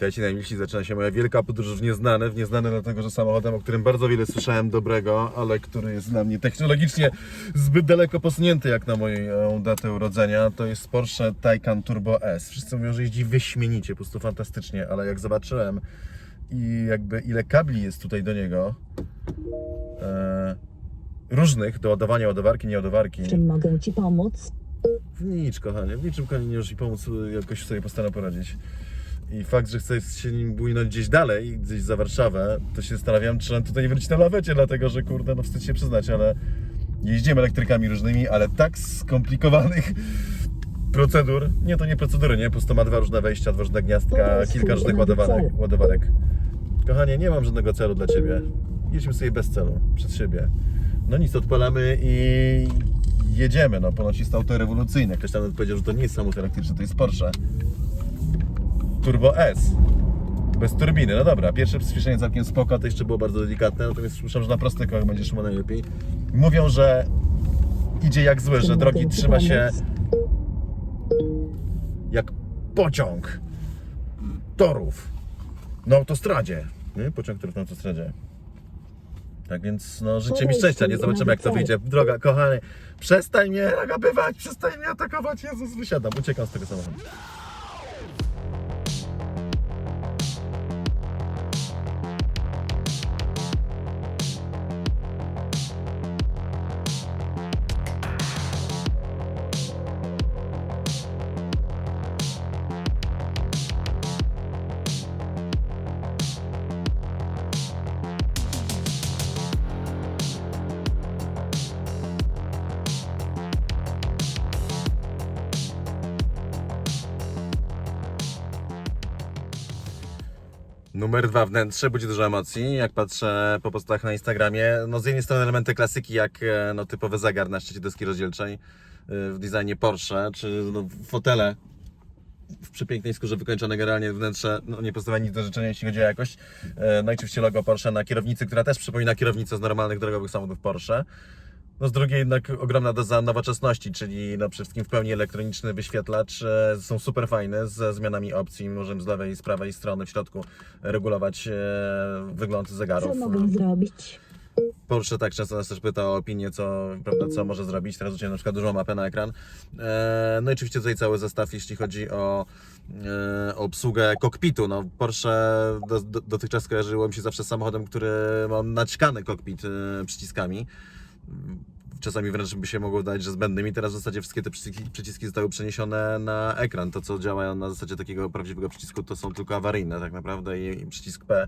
Witajcie najmilsi, zaczyna się moja wielka podróż w nieznane. W nieznane dlatego, że samochodem, o którym bardzo wiele słyszałem dobrego, ale który jest dla mnie technologicznie zbyt daleko posunięty jak na moją datę urodzenia, to jest Porsche Taycan Turbo S. Wszyscy mówią, że jeździ wyśmienicie, po prostu fantastycznie, ale jak zobaczyłem i jakby ile kabli jest tutaj do niego, e, różnych do ładowania, ładowarki, nieładowarki, W czym mogę Ci pomóc? w nic, kochanie, w niczym kochanie nie możesz mi pomóc, jakoś sobie postaram poradzić. I fakt, że chcę się nim bujnąć gdzieś dalej, gdzieś za Warszawę, to się zastanawiam, czy nam tutaj nie wrócić na lawecie, dlatego że kurde, no wstyd się przyznać, ale jeździmy elektrykami różnymi, ale tak skomplikowanych procedur, nie to nie procedury, nie, po prostu ma dwa różne wejścia, dwa różne gniazdka, kilka różnych cel. ładowarek. Kochanie, nie mam żadnego celu dla Ciebie. Jedźmy sobie bez celu, przed siebie. No nic, odpalamy i jedziemy. No, ponoć jest auto rewolucyjne. Ktoś tam powiedział, że to nie jest samochód elektryczny, to jest Porsche. Turbo S. Bez turbiny. No dobra, pierwsze przyspieszenie całkiem spoko, to jeszcze było bardzo delikatne, natomiast słyszałem, że na prostych kołach będzie szło najlepiej. Mówią, że idzie jak złe, że drogi trzyma się jak pociąg torów na autostradzie. Nie? Pociąg torów na autostradzie. Tak więc no, życie mi szczęścia, nie zobaczymy jak to wyjdzie. Droga, kochany, przestań mnie agabywać, przestań mnie atakować, Jezus, wysiadam, uciekam z tego samochodu. Numer dwa, wnętrze, budzi dużo emocji. Jak patrzę po postach na Instagramie, no z jednej strony elementy klasyki, jak e, no, typowy zegar na szczycie deski rozdzielczej e, w designie Porsche, czy no, fotele w przepięknej skórze wykończone generalnie wnętrze, no nie pozostawia nic do życzenia, jeśli chodzi o jakość. E, No i oczywiście logo Porsche na kierownicy, która też przypomina kierownicę z normalnych drogowych samochodów Porsche. No z drugiej jednak ogromna doza nowoczesności, czyli no przede wszystkim w pełni elektroniczny wyświetlacz. e, Są super fajne ze zmianami opcji. Możemy z lewej i z prawej strony w środku regulować e, wygląd zegarów. Co mogę zrobić? Porsche tak często nas też pyta o opinię, co, prawda, co może zrobić. Teraz uciąłem na przykład dużą mapę na ekran. E, no i oczywiście tutaj cały zestaw, jeśli chodzi o, o obsługę kokpitu. No, Porsche do, do, dotychczas kojarzyło mi się zawsze z samochodem, który ma naćkany kokpit przyciskami. Czasami wręcz by się mogło wydawać, że zbędnymi. Teraz w zasadzie wszystkie te przyciski, przyciski zostały przeniesione na ekran. To, co działa na zasadzie takiego prawdziwego przycisku, to są tylko awaryjne tak naprawdę i, i przycisk P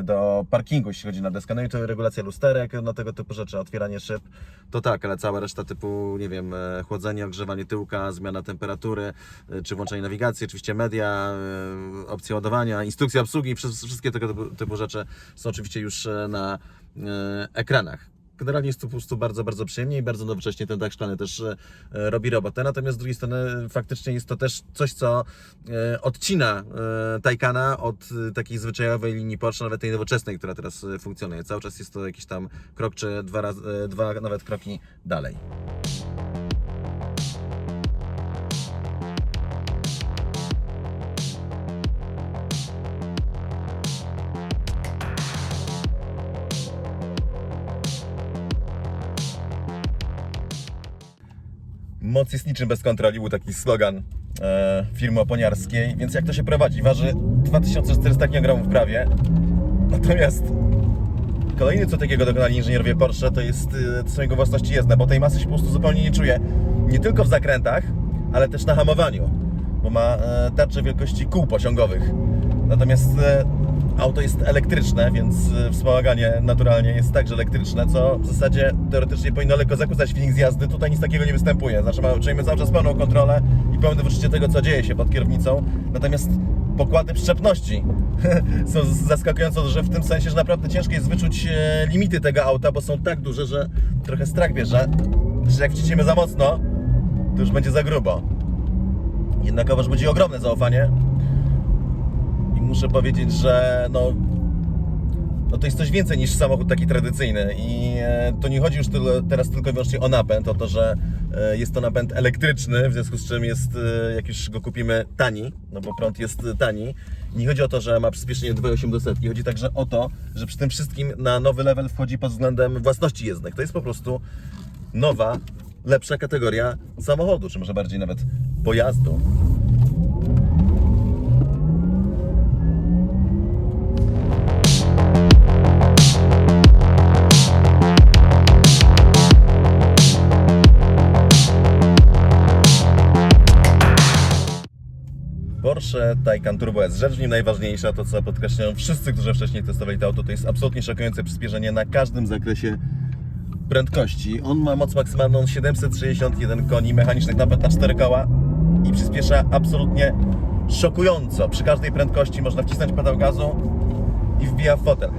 y, do parkingu, jeśli chodzi na deskę. No i to regulacja lusterek, no tego typu rzeczy, otwieranie szyb, to tak, ale cała reszta typu, nie wiem, e, chłodzenie, ogrzewanie tyłka, zmiana temperatury, e, czy włączenie nawigacji, oczywiście media, e, opcje ładowania, instrukcja obsługi, wszystkie tego typu, typu rzeczy są oczywiście już na ekranach. Generalnie jest to po prostu bardzo, bardzo przyjemnie i bardzo nowocześnie ten dach szklany też e, robi robotę. Natomiast z drugiej strony faktycznie jest to też coś, co e, odcina e, Taycana od takiej zwyczajowej linii Porsche, nawet tej nowoczesnej, która teraz funkcjonuje. Cały czas jest to jakiś tam krok, czy dwa, raz, dwa nawet kroki dalej. Moc jest niczym bez kontroli, był taki slogan e, firmy oponiarskiej, więc jak to się prowadzi? Waży 2400 kg prawie, natomiast kolejny co takiego dokonali inżynierowie Porsche to jest, e, to są jego własności jezdne, bo tej masy się po prostu zupełnie nie czuje, nie tylko w zakrętach, ale też na hamowaniu, bo ma e, tarczę wielkości kół pociągowych. Natomiast e, auto jest elektryczne, więc e, wspomaganie naturalnie jest także elektryczne, co w zasadzie teoretycznie powinno lekko zakłócać feeling z jazdy. Tutaj nic takiego nie występuje. Znaczy czujemy cały czas pełną kontrolę i pełne wyczucie tego, co dzieje się pod kierownicą. Natomiast pokłady przyczepności są zaskakująco duże w tym sensie, że naprawdę ciężko jest wyczuć e, limity tego auta, bo są tak duże, że trochę strach bierze, że jak wciśniemy za mocno, to już będzie za grubo. Jednakowoż budzi ogromne zaufanie muszę powiedzieć, że no, no to jest coś więcej niż samochód taki tradycyjny i e, to nie chodzi już tyle, teraz tylko i wyłącznie o napęd, o to, że e, jest to napęd elektryczny, w związku z czym jest, e, jak już go kupimy, tani, no bo prąd jest tani. Nie chodzi o to, że ma przyspieszenie 2,8 do setki, chodzi także o to, że przy tym wszystkim na nowy level wchodzi pod względem własności jezdnych. To jest po prostu nowa, lepsza kategoria samochodu, czy może bardziej nawet pojazdu. Porsche Taycan Turbo S. Rzecz w nim najważniejsza, to co podkreślają wszyscy, którzy wcześniej testowali to auto, to jest absolutnie szokujące przyspieszenie na każdym zakresie prędkości. On ma moc maksymalną 761 koni, mechanicznych napęd na 4 koła i przyspiesza absolutnie szokująco. Przy każdej prędkości można wcisnąć pedał gazu i wbija w fotel.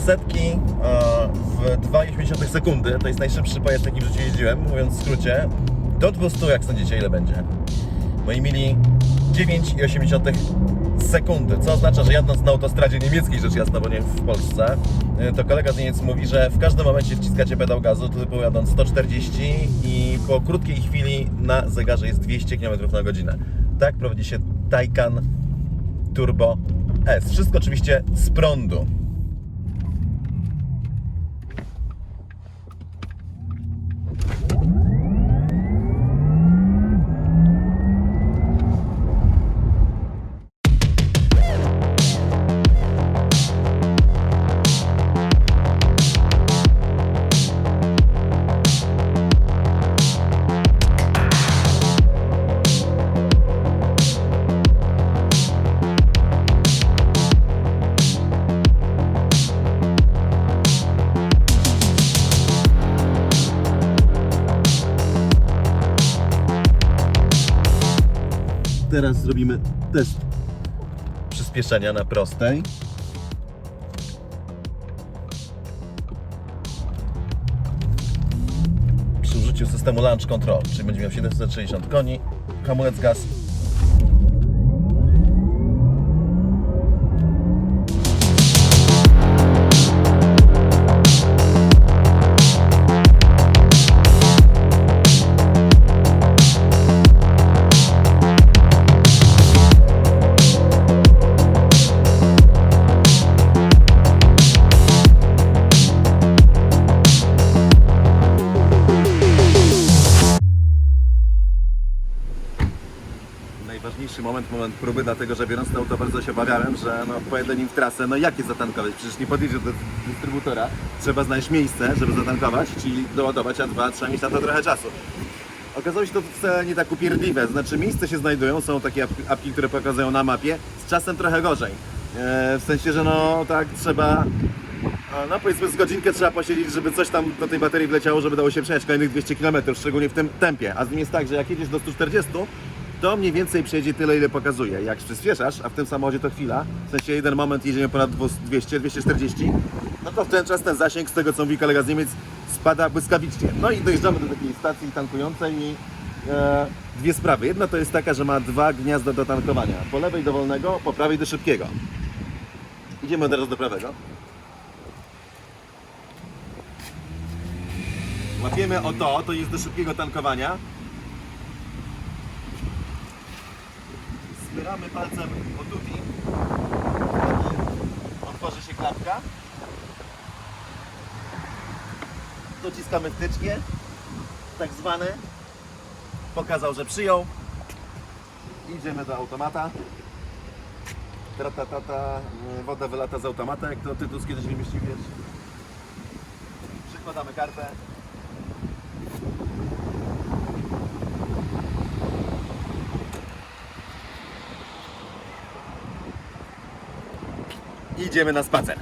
Do setki e, w 2,8 sekundy, to jest najszybszy pojazd, jaki w życiu jeździłem, mówiąc w skrócie. Do 200, jak sądzicie, ile będzie? Moi mili, 9,8 sekundy, co oznacza, że jadąc na autostradzie niemieckiej, rzecz jasna, bo nie w Polsce, e, to kolega z Niemiec mówi, że w każdym momencie wciskacie pedał gazu, typu jadąc 140 i po krótkiej chwili na zegarze jest 200 km na godzinę. Tak prowadzi się Taycan Turbo S. Wszystko oczywiście z prądu. Teraz zrobimy test przyspieszenia na prostej. Przy użyciu systemu Launch Control, czyli będzie miał 760 koni, hamulec gaz. Moment, próby, dlatego że biorąc to auto bardzo się obawiałem, że no, pojadę nim w trasę, no jak je zatankować? Przecież nie podjedzie do dystrybutora, trzeba znaleźć miejsce, żeby zatankować, czyli doładować, a dwa, trzeba mieć na to trochę czasu. Okazało się to wcale nie tak upierdliwe, znaczy miejsce się znajdują, są takie apki, które pokazują na mapie, z czasem trochę gorzej. E, w sensie, że no tak trzeba, no powiedzmy z godzinkę trzeba posiedzieć, żeby coś tam do tej baterii wleciało, żeby dało się przejechać kolejnych 200 km, szczególnie w tym tempie. A z nim jest tak, że jak jedziesz do 140, to mniej więcej przejdzie tyle, ile pokazuje. Jak przyspieszasz, a w tym samochodzie to chwila, w sensie jeden moment jedziemy ponad 200, 240, no to w ten czas ten zasięg, z tego co mówi kolega z Niemiec, spada błyskawicznie. No i dojeżdżamy do takiej stacji tankującej i e, dwie sprawy. Jedna to jest taka, że ma dwa gniazda do tankowania. Po lewej do wolnego, po prawej do szybkiego. Idziemy teraz do prawego. Łapiemy o to, to jest do szybkiego tankowania. Spieramy palcem o tuti. Otworzy się klapka. Dociskamy wtyczkę, tak zwane. Pokazał, że przyjął. Idziemy do automata. Trata, tata, woda wylata z automata, jak to Tytus kiedyś wymyślił, wiesz. Przykładamy kartę. Idziemy na spacer.